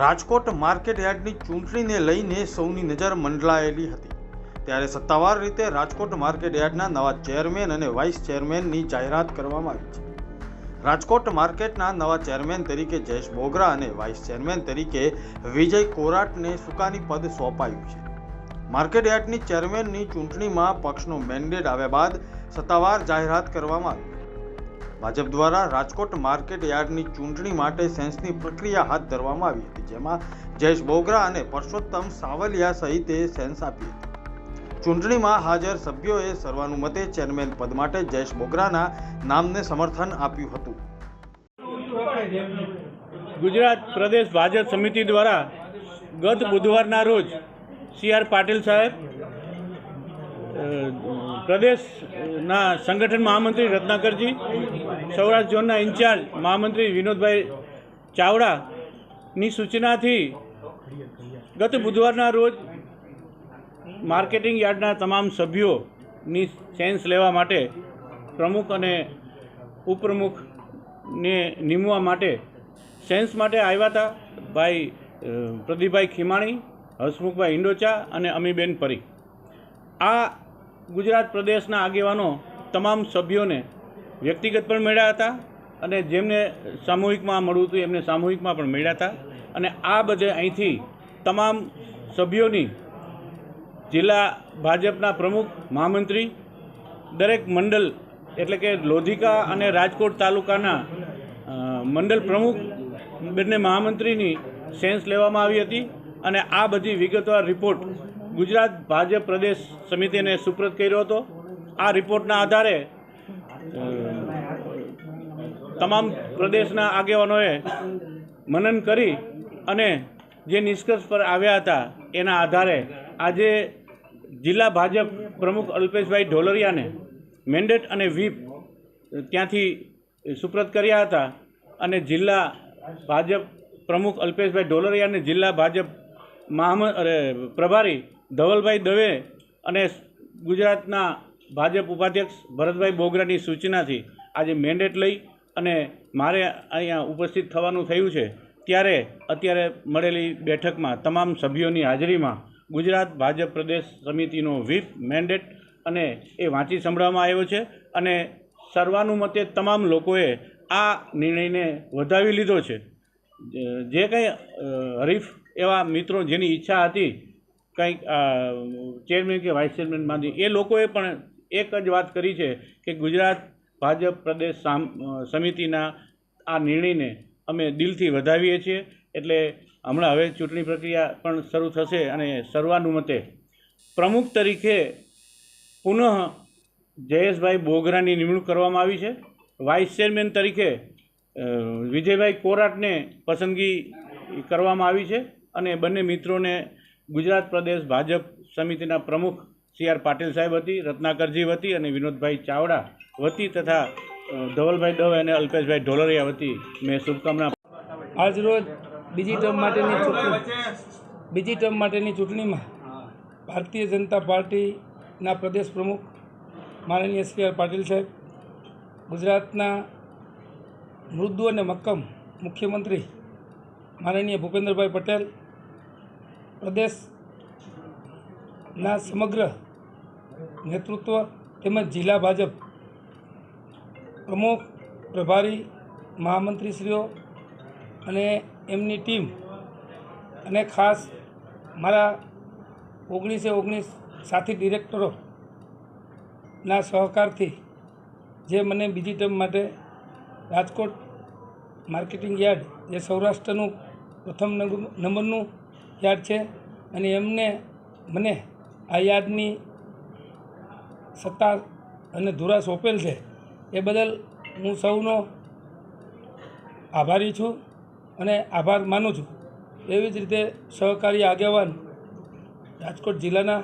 Rajkot market યાર્ડની ચૂંટણીને લઈને સૌની નજર મંડલાયેલી હતી. ત્યારે સત્તાવાર રીતે રાજકોટ માર્કેટ યાર્ડના નવા ચેરમેન અને વાઇસ ચેરમેનની જાહેરાત કરવામાં આવી છે. રાજકોટ માર્કેટના નવા ચેરમેન તરીકે જયેશ બોગરા અને વાઇસ ચેરમેન તરીકે વિજય કોરાટને સુકાની પદ સોંપાયું છે. માર્કેટ યાર્ડની ચેરમેનની ચૂંટણીમાં પક્ષનો મેન્ડેટ આવ્યા બાદ સત્તાવાર જાહેરાત કરવામાં આવી. ભાજપ દ્વારા રાજકોટ માર્કેટ યાર્ડની ચૂંટણી માટે સેન્સની પ્રક્રિયા હાથ ધરવામાં આવી હતી, જેમાં જયેશ બોગરા અને પરસોત્તમ સાવલિયા સહિતે સેન્સ આપી હતી. ચૂંટણીમાં હાજર સભ્યોએ સર્વાનુમતે ચેરમેન પદ માટે જયેશ બોગરાના નામને સમર્થન આપ્યું હતું. ગુજરાત પ્રદેશ ભાજપ સમિતિ દ્વારા ગત બુધવારના રોજ સી આર પાટીલ સાહેબ પ્રદેશના સંગઠન મહામંત્રી રત્નાકરજી, સૌરાષ્ટ્ર ઝોનના ઇન્ચાર્જ મહામંત્રી વિનોદભાઈ ચાવડાની સૂચનાથી ગત બુધવારના રોજ માર્કેટિંગ યાર્ડના તમામ સભ્યોની સેન્સ લેવા માટે પ્રમુખ અને ઉપપ્રમુખને નિમવા માટે સેન્સ માટે આવ્યા હતા ભાઈ પ્રદીપભાઈ ખીમાણી હસમુખભાઈ હિંડોચા અને અમીબેન પરી. આ ગુજરાત પ્રદેશના આગેવાનો તમામ સભ્યોને વ્યક્તિગત પણ મળ્યા હતા અને જેમને સામૂહિકમાં મળવું હતું એમને સામૂહિકમાં પણ મળ્યા હતા. અને આ બધે અહીંથી તમામ સભ્યોની જિલ્લા ભાજપના પ્રમુખ, મહામંત્રી, દરેક મંડળ એટલે કે લોધિકા અને રાજકોટ તાલુકાના મંડળ પ્રમુખ, બંને મહામંત્રીની સેન્સ લેવામાં આવી હતી અને આ બધી વિગતવાર રિપોર્ટ ગુજરાત ભાજપ પ્રદેશ સમિતિને સુપ્રત કર્યો હતો. આ રિપોર્ટના આધારે તમામ પ્રદેશના આગેવાનોએ મનન કરી અને જે નિષ્કર્ષ પર આવ્યા હતા એના આધારે આજે જિલ્લા ભાજપ પ્રમુખ અલ્પેશભાઈ ઢોલરિયાને મેન્ડેટ અને વ્હીપ ત્યાંથી સુપ્રત કર્યા હતા અને જિલ્લા ભાજપ પ્રમુખ અલ્પેશભાઈ ઢોલરિયાને જિલ્લા ભાજપ મહામ પ્રભારી ધવલભાઈ દવે અને ગુજરાતના ભાજપ ઉપાધ્યક્ષ ભરતભાઈ બોગરાની સૂચનાથી આજે મેન્ડેટ લઈ અને મારે અહીંયા ઉપસ્થિત થવાનું થયું છે. ત્યારે અત્યારે મળેલી બેઠકમાં તમામ સભ્યોની હાજરીમાં ગુજરાત ભાજપ પ્રદેશ સમિતિનો વ્હીપ મેન્ડેટ અને એ વાંચી સંભળાવવામાં આવ્યો છે અને સર્વાનુમતે તમામ લોકોએ આ નિર્ણયને વધાવી લીધો છે. જે કંઈ હરીફ એવા મિત્રો જેની ઈચ્છા હતી કંઈક ચેરમેન કે વાઇસ ચેરમેનમાંથી એ લોકોએ પણ એક જ વાત કરી છે કે ગુજરાત ભાજપ પ્રદેશ સમિતિના આ નિર્ણયને અમે દિલથી વધાવીએ છીએ. એટલે હમણાં હવે ચૂંટણી પ્રક્રિયા પણ શરૂ થશે અને સર્વાનુમતે. પ્રમુખ તરીકે પુનઃ જયેશભાઈ બોગરાની નિમણૂક કરવામાં આવી છે. વાઇસ ચેરમેન તરીકે વિજયભાઈ કોરાટને પસંદગી કરવામાં આવી છે અને બંને મિત્રોને ગુજરાત પ્રદેશ ભાજપ સમિતિના પ્રમુખ સી આર પાટીલ સાહેબ હતી રત્નાકરજી વતી અને વિનોદભાઈ ચાવડા વતી તથા ધવલભાઈ દવે અને અલ્પેશભાઈ ઢોલરિયા વતી મેં શુભકામના આજરોજ બીજી ટર્મ માટેની ચૂંટણી બીજી ટર્મ માટેની ચૂંટણીમાં ભારતીય જનતા પાર્ટીના પ્રદેશ પ્રમુખ માનનીય સી આર પાટીલ સાહેબ, ગુજરાતના મૃદુ અને મક્કમ મુખ્યમંત્રી માનનીય ભૂપેન્દ્રભાઈ પટેલ પ્રદેશના સમગ્ર નેતૃત્વ તેમજ જિલ્લા ભાજપ પ્રમુખ, પ્રભારી, મહામંત્રીશ્રીઓ અને એમની ટીમ અને ખાસ મારા ઓગણીસે ઓગણીસ સાથી ડિરેક્ટરોના સહકારથી જે મને બીજી ટર્મ માટે રાજકોટ માર્કેટિંગ યાર્ડ, જે સૌરાષ્ટ્રનું પ્રથમ નંબરનું યાર્ડ છે અને એમને મને આ યાદની સત્તા અને ધુરા સોંપેલ છે, એ બદલ હું સૌનો આભારી છું અને આભાર માનું છું. એવી જ રીતે સહકારી આગેવાન રાજકોટ જિલ્લાના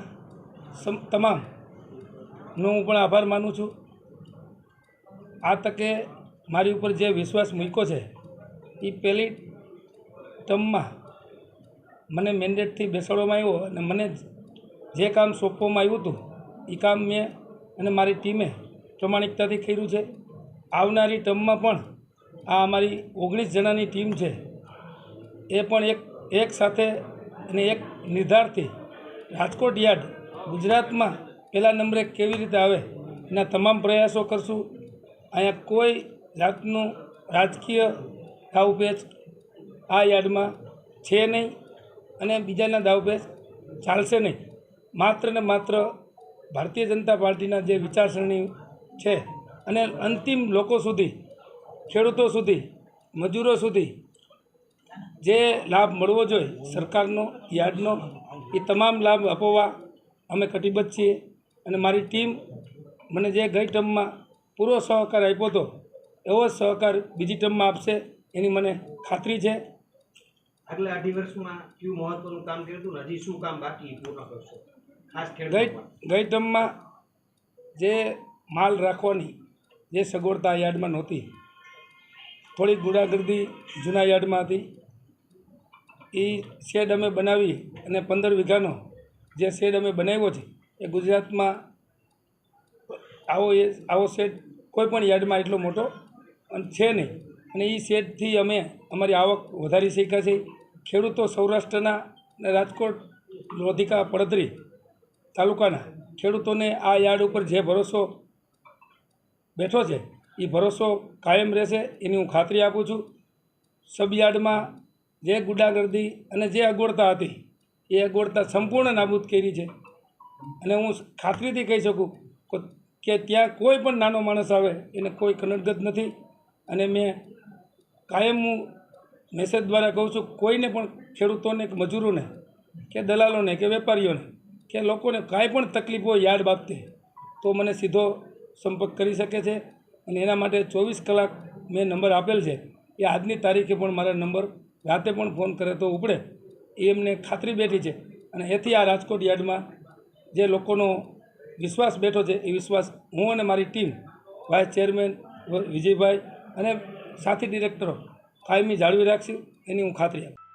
તમામનો હું પણ આભાર માનું છું. આ તકે મારી ઉપર જે વિશ્વાસ મૂક્યો છે એ પહેલી ટર્મમાં મને મેન્ડેટથી બેસાડવામાં આવ્યો અને મને જે કામ સોંપવામાં આવ્યું હતું એ કામ મેં અને મારી ટીમે પ્રમાણિકતાથી કર્યું છે. આવનારી ટર્મમાં પણ આ અમારી ઓગણીસ જણાની ટીમ છે. એ પણ એક એક સાથે અને એક નિર્ધારથી રાજકોટ યાર્ડ ગુજરાતમાં પહેલા નંબરે કેવી રીતે આવે, એના તમામ પ્રયાસો કરશું. અહીંયા કોઈ જાતનું રાજકીય દાવપેચ આ યાર્ડમાં છે નહીં. અને બીજાના દાવપેચ ચાલશે નહીં. માત્ર ને માત્ર ભારતીય જનતા પાર્ટીના જે વિચારસરણી છે અને અંતિમ લોકો સુધી, ખેડૂતો સુધી, મજૂરો સુધી જે લાભ મળવો જોઈએ, સરકારનો, યાર્ડનો, એ તમામ લાભ અપાવવા અમે કટિબદ્ધ છીએ. અને મારી ટીમ મને જે ગઈ ટર્મમાં પૂરો સહકાર આપ્યો હતો, એવો જ સહકાર બીજી ટર્મમાં આપશે એની મને ખાતરી છે. આગલા અઢી વર્ષમાં કયું મહત્વનું કામ કર્યું હતું હજી શું કામ બાકી પૂર્ણ કરશો? ખાસ ગઈ ખેડૂતો ગઈ ટર્મમાં જે માલ રાખવાની જે સગવડતા યાર્ડમાં નહોતી થોડી ગુંડાગર્દી જૂના યાર્ડમાં હતી. એ શેડ અમે બનાવી અને પંદર વીઘાનો જે શેડ અમે બનાવ્યો છે એ ગુજરાતમાં આવો એ આવો શેડ કોઈ પણ યાર્ડમાં એટલો મોટો અને છે નહીં. અને એ શેડથી અમે અમારી આવક વધારી શક્યા છે. ખેડૂતો સૌરાષ્ટ્રના અને રાજકોટ લોધિકા પડદરી તાલુકાના ખેડૂતોને આ યાર્ડ ઉપર જે ભરોસો બેઠો છે, એ ભરોસો કાયમ રહેશે એની હું ખાતરી આપું છું. સબ યાર્ડમાં જે ગુડાગર્દી અને જે અગવડતા હતી, એ અગવડતા સંપૂર્ણ નાબૂદ કરી છે. અને હું ખાતરીથી કહી શકું કે ત્યાં કોઈ પણ નાનો માણસ આવે, એને કોઈ કનડગત નથી. અને મેં કાયમ હું મેસેજ દ્વારા કહું છું, કોઈને પણ ખેડૂતોને કે મજૂરોને કે દલાલોને કે વેપારીઓને કે લોકોને કાંઈ પણ તકલીફ હોય યાર્ડ બાબતે, તો મને સીધો સંપર્ક કરી શકે છે. અને એના માટે ચોવીસ કલાક મેં નંબર આપેલ છે. એ આજની તારીખે પણ મારા નંબર રાતે પણ ફોન કરે તો ઉપડે. એ એમને ખાતરી બેઠી છે. અને એથી આ રાજકોટ યાર્ડમાં જે લોકોનો વિશ્વાસ બેઠો છે, એ વિશ્વાસ હું અને મારી ટીમ વાઇસ ચેરમેન વિજયભાઈ અને સાથી ડિરેક્ટરો કાયમી જાળવી રાખશું એની હું ખાતરી આપું.